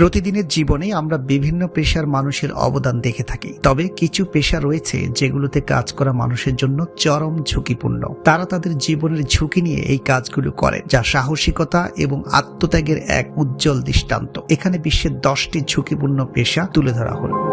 প্রতিদিনের জীবনে আমরা বিভিন্ন পেশার মানুষের অবদান দেখে থাকি। তবে কিছু পেশা রয়েছে যেগুলোতে কাজ করা মানুষের জন্য চরম ঝুঁকিপূর্ণ। তারা তাদের জীবনের ঝুঁকি নিয়ে এই কাজগুলো করে, যা সাহসিকতা এবং আত্মত্যাগের এক উজ্জ্বল দৃষ্টান্ত। এখানে বিশ্বের দশটি ঝুঁকিপূর্ণ পেশা তুলে ধরা হলো।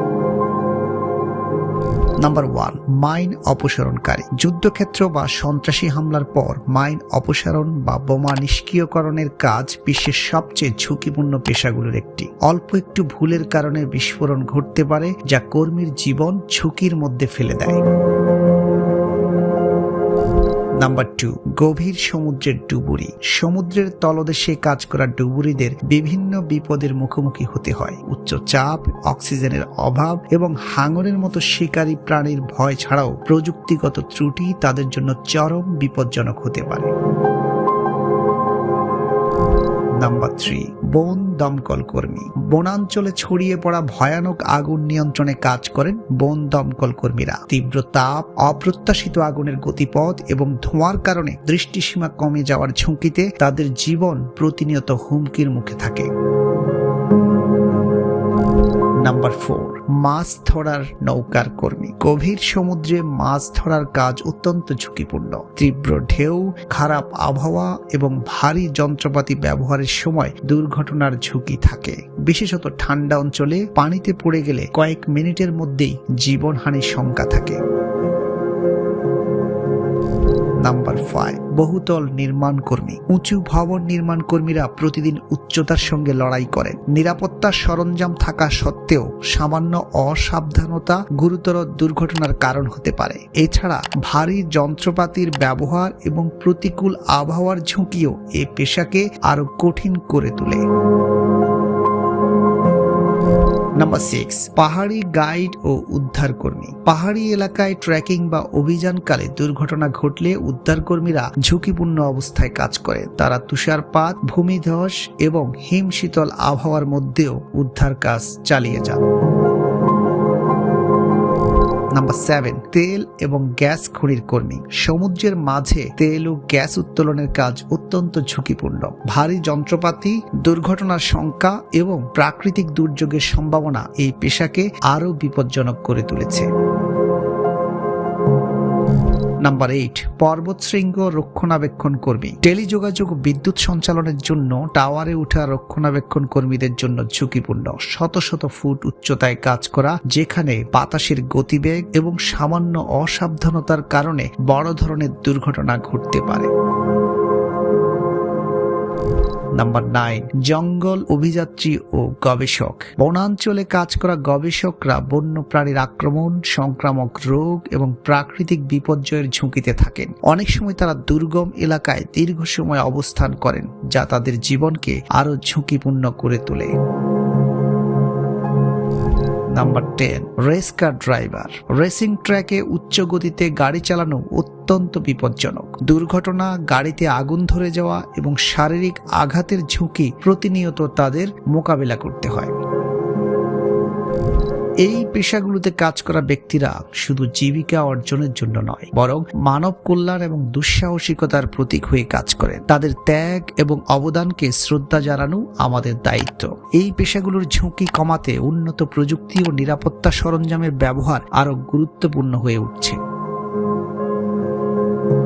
নাম্বার ওয়ান মাইন অপসারণকারী। যুদ্ধক্ষেত্র বা সন্ত্রাসী হামলার পর মাইন অপসারণ বা বোমা নিষ্ক্রিয়করণের কাজ বিশ্বের সবচেয়ে ঝুঁকিপূর্ণ পেশাগুলোর একটি। অল্প একটু ভুলের কারণে বিস্ফোরণ ঘটতে পারে, যা কর্মীর জীবন ঝুঁকির মধ্যে ফেলে দেয়। নাম্বার টু গভীর সমুদ্রের ডুবুরি। সমুদ্রের তলদেশে কাজ করা ডুবুরিদের বিভিন্ন বিপদের মুখোমুখি হতে হয়। উচ্চ চাপ, অক্সিজেনের অভাব এবং হাঙরের মতো শিকারী প্রাণীর ভয় ছাড়াও প্রযুক্তিগত ত্রুটি তাদের জন্য চরম বিপজ্জনক হতে পারে। নাম্বার থ্রি বন দমকল কর্মী। বনাঞ্চলে ছড়িয়ে পড়া ভয়ানক আগুন নিয়ন্ত্রণে কাজ করেন বন দমকল কর্মীরা। তীব্র তাপ, অপ্রত্যাশিত আগুনের গতিপথ এবং ধোঁয়ার কারণে দৃষ্টিসীমা কমে যাওয়ার ঝুঁকিতে তাদের জীবন প্রতিনিয়ত হুমকির মুখে থাকে। নাম্বার ফোর, মাছ ধরার নৌকার কর্মী। গভীর সমুদ্রে মাছ ধরার কাজ অত্যন্ত ঝুঁকিপূর্ণ। তীব্র ঢেউ, খারাপ আবহাওয়া এবং ভারী যন্ত্রপাতি ব্যবহারের সময় দুর্ঘটনার ঝুঁকি থাকে। বিশেষত ঠান্ডা অঞ্চলে পানিতে পড়ে গেলে কয়েক মিনিটের মধ্যেই জীবনহানির শঙ্কা থাকে। নাম্বার ফাইভ বহুতল নির্মাণ কর্মী, উঁচু ভবন নির্মাণ কর্মীরা প্রতিদিন উচ্চতার সঙ্গে লড়াই করেন। নিরাপত্তার সরঞ্জাম থাকা সত্ত্বেও সামান্য অসাবধানতা গুরুতর দুর্ঘটনার কারণ হতে পারে। এছাড়া ভারী যন্ত্রপাতির ব্যবহার এবং প্রতিকূল আবহাওয়ার ঝুঁকিও এ পেশাকে আরও কঠিন করে তোলে। নাম্বার সিক্স পাহাড়ি গাইড ও উদ্ধারকর্মী। পাহাড়ি এলাকায় ট্রেকিং বা অভিযানকালে দুর্ঘটনা ঘটলে উদ্ধারকর্মীরা ঝুঁকিপূর্ণ অবস্থায় কাজ করে। তারা তুষারপাত, ভূমিধস এবং হিমশীতল আবহাওয়ার মধ্যেও উদ্ধার কাজ চালিয়ে যান। সেভেন তেল এবং গ্যাস খনির কর্মী। সমুদ্রের মাঝে তেল ও গ্যাস উত্তোলনের কাজ অত্যন্ত ঝুঁকিপূর্ণ। ভারী যন্ত্রপাতি, দুর্ঘটনার সংখ্যা এবং প্রাকৃতিক দুর্যোগের সম্ভাবনা এই পেশাকে আরও বিপজ্জনক করে তুলেছে। নাম্বার এইট পর্বত শৃঙ্গ রক্ষণাবেক্ষণ কর্মী। টেলিযোগাযোগ বিদ্যুৎ সঞ্চালনের জন্য টাওয়ারে ওঠা রক্ষণাবেক্ষণ কর্মীদের জন্য ঝুঁকিপূর্ণ। শত শত ফুট উচ্চতায় কাজ করা, যেখানে বাতাসের গতিবেগ এবং সামান্য অসাবধানতার কারণে বড় ধরনের দুর্ঘটনা ঘটতে পারে। নাম্বার নাইন, জঙ্গল অভিযাত্রী ও গবেষক। বনাঞ্চলে কাজ করা গবেষকরা বন্য প্রাণীর আক্রমণ, সংক্রামক রোগ এবং প্রাকৃতিক বিপর্যয়ের ঝুঁকিতে থাকেন। অনেক সময় তারা দুর্গম এলাকায় দীর্ঘ সময় অবস্থান করেন, যা তাদের জীবনকে আরও ঝুঁকিপূর্ণ করে তোলে। Number ten race car driver racing ট্র্যাকে উচ্চ গতিতে গাড়ি চালানো অত্যন্ত বিপজ্জনক। দুর্ঘটনা, গাড়িতে আগুন ধরে যাওয়া এবং শারীরিক আঘাতের ঝুঁকি প্রতিনিয়ত তাদের মোকাবিলা করতে হয়। এই পেশাগুলোতে কাজ করা ব্যক্তিরা শুধু জীবিকা অর্জনের জন্য নয়, বরং মানব কল্যাণ এবং দুঃসাহসিকতার প্রতীক হয়ে কাজ করেন। তাদের ত্যাগ এবং অবদানকে শ্রদ্ধা জানানো আমাদের দায়িত্ব। এই পেশাগুলোর ঝুঁকি কমাতে উন্নত প্রযুক্তি ও নিরাপত্তা সরঞ্জামের ব্যবহার আরও গুরুত্বপূর্ণ হয়ে উঠছে।